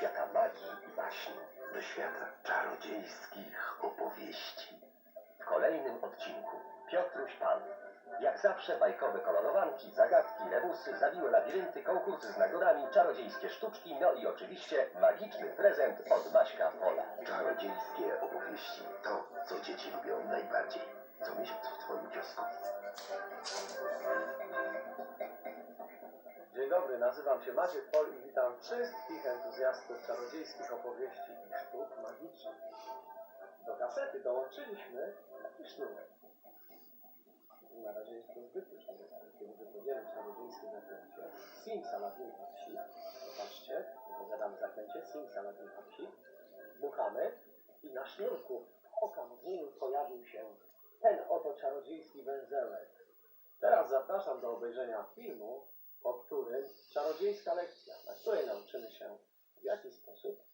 świata magii i baśni, do świata czarodziejskich opowieści. W kolejnym odcinku Piotruś Pan. Jak zawsze bajkowe kolorowanki, zagadki, rebusy, zawiłe labirynty, konkursy z nagrodami, czarodziejskie sztuczki, no i oczywiście magiczny prezent od Maćka Pola. Czarodziejskie opowieści to, co dzieci lubią najbardziej. Co miesiąc w Twoim kiosku. Dobry, nazywam się Maciek Pol i witam wszystkich entuzjastów czarodziejskich opowieści i sztuk magicznych. Do kasety dołączyliśmy taki sznurek. Na razie jest to zwykły sznurek, ale kiedy wypowiemy czarodziejskie zaklęcie Simsalabim Hapsi, zobaczcie, wypowiadamy zaklęcie Simsalabim Hapsi, dmuchamy i na sznurku w okamgnieniu pojawił się ten oto czarodziejski węzełek. Teraz zapraszam do obejrzenia filmu, po którym czarodziejska lekcja, na której nauczymy się, w jaki sposób